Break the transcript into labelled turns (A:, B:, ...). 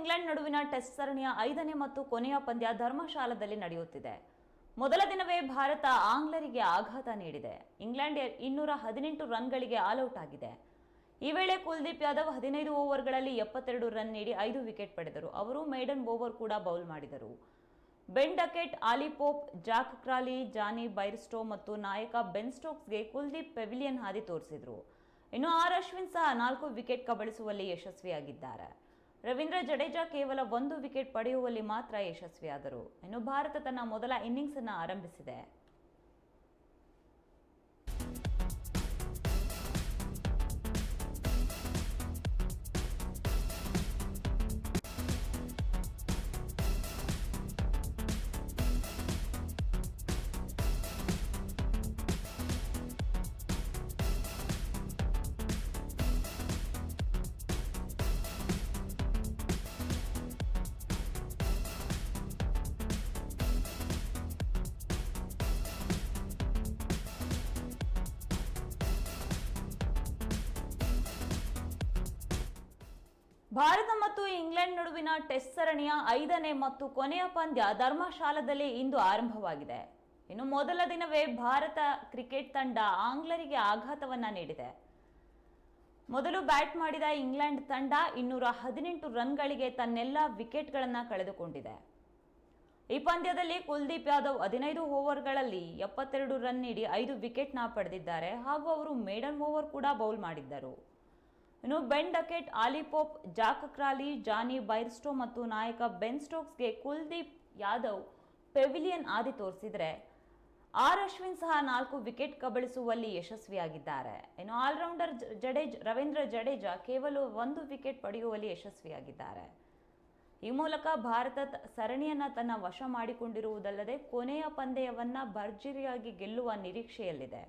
A: England ನಡುವಿನ test ಸರಣಿಯ ಐದನೇ ಮತ್ತು ಕೊನೆಯ ಪಂದ್ಯ ಧರ್ಮಶಾಲದಲ್ಲಿ ನಡೆಯುತ್ತಿದೆ. ಮೊದಲ ದಿನವೇ ಭಾರತ ಆಂಗ್ಲರಿಗೆ ಆಘಾತ ನೀಡಿದೆ. ಇಂಗ್ಲೆಂಡ್ ಇನ್ನೂರ ಹದಿನೆಂಟು ರನ್ಗಳಿಗೆ ಆಲ್ಔಟ್ ಆಗಿದೆ. ಈ ವೇಳೆ ಕುಲ್ದೀಪ್ ಯಾದವ್ ಹದಿನೈದು ಓವರ್ಗಳಲ್ಲಿ ಎಪ್ಪತ್ತೆರಡು ರನ್ ನೀಡಿ ಐದು ವಿಕೆಟ್ ಪಡೆದರು. ಅವರು ಮೇಡನ್ ಓವರ್ ಕೂಡ ಬೌಲ್ ಮಾಡಿದರು. ಬೆನ್ ಡಕೆಟ್ ಆಲಿಪೋಪ್ ಜಾಕ್ ಕ್ರಾಲಿ, ಜಾನಿ ಬೈರ್ಸ್ಟೋ ಮತ್ತು ನಾಯಕ ಬೆನ್ ಸ್ಟೋಕ್ಸ್ಗೆ ಕುಲ್ದೀಪ್ ಪೆವಿಲಿಯನ್ ಹಾದಿ ತೋರಿಸಿದರು. ಇನ್ನು ಆರ್ ಅಶ್ವಿನ್ ಸಹ ನಾಲ್ಕು ವಿಕೆಟ್ ಕಬಳಿಸುವಲ್ಲಿ ಯಶಸ್ವಿಯಾಗಿದ್ದಾರೆ. ರವೀಂದ್ರ ಜಡೇಜಾ ಕೇವಲ ಒಂದು ವಿಕೆಟ್ ಪಡೆಯುವಲ್ಲಿ ಮಾತ್ರ ಯಶಸ್ವಿಯಾದರು. ಇನ್ನು ಭಾರತ ತನ್ನ ಮೊದಲ ಇನ್ನಿಂಗ್ಸ್ ಅನ್ನು ಆರಂಭಿಸಿದೆ. ಭಾರತ ಮತ್ತು ಇಂಗ್ಲೆಂಡ್ ನಡುವಿನ ಟೆಸ್ಟ್ ಸರಣಿಯ ಐದನೇ ಮತ್ತು ಕೊನೆಯ ಪಂದ್ಯ ಧರ್ಮಶಾಲದಲ್ಲಿ ಇಂದು ಆರಂಭವಾಗಿದೆ. ಇನ್ನು ಮೊದಲ ದಿನವೇ ಭಾರತ ಕ್ರಿಕೆಟ್ ತಂಡ ಆಂಗ್ಲರಿಗೆ ಆಘಾತವನ್ನ ನೀಡಿದೆ. ಮೊದಲು ಬ್ಯಾಟ್ ಮಾಡಿದ ಇಂಗ್ಲೆಂಡ್ ತಂಡ ಇನ್ನೂರ ಹದಿನೆಂಟು ರನ್ಗಳಿಗೆ ತನ್ನೆಲ್ಲ ವಿಕೆಟ್ಗಳನ್ನು ಕಳೆದುಕೊಂಡಿದೆ. ಈ ಪಂದ್ಯದಲ್ಲಿ ಕುಲ್ದೀಪ್ ಯಾದವ್ ಹದಿನೈದು ಓವರ್ಗಳಲ್ಲಿ ಎಪ್ಪತ್ತೆರಡು ರನ್ ನೀಡಿ ಐದು ವಿಕೆಟ್ನ ಪಡೆದಿದ್ದಾರೆ ಹಾಗೂ ಅವರು ಮೇಡನ್ ಓವರ್ ಕೂಡ ಬೌಲ್ ಮಾಡಿದ್ದರು. ಇನ್ನು ಬೆನ್ ಡಕೆಟ್ ಆಲಿಪೋಪ್ ಜಾಕ್ ಕ್ರಾಲಿ, ಜಾನಿ ಬೈರ್ಸ್ಟೋ ಮತ್ತು ನಾಯಕ ಬೆನ್ ಸ್ಟೋಕ್ಸ್ಗೆ ಕುಲ್ದೀಪ್ ಯಾದವ್ ಪೆವಿಲಿಯನ್ ಆದಿ ತೋರಿಸಿದರೆ. ಆರ್ ಅಶ್ವಿನ್ ಸಹ ನಾಲ್ಕು ವಿಕೆಟ್ ಕಬಳಿಸುವಲ್ಲಿ ಯಶಸ್ವಿಯಾಗಿದ್ದಾರೆ. ಇನ್ನು ಆಲ್ರೌಂಡರ್ ಜಡೇಜ್, ರವೀಂದ್ರ ಜಡೇಜಾ ಕೇವಲ ಒಂದು ವಿಕೆಟ್ ಪಡೆಯುವಲ್ಲಿ ಯಶಸ್ವಿಯಾಗಿದ್ದಾರೆ. ಈ ಮೂಲಕ ಭಾರತ ಸರಣಿಯನ್ನ ತನ್ನ ವಶ ಮಾಡಿಕೊಂಡಿರುವುದಲ್ಲದೆ ಕೊನೆಯ ಪಂದ್ಯವನ್ನು ಭರ್ಜರಿಯಾಗಿ ಗೆಲ್ಲುವ ನಿರೀಕ್ಷೆಯಲ್ಲಿದೆ.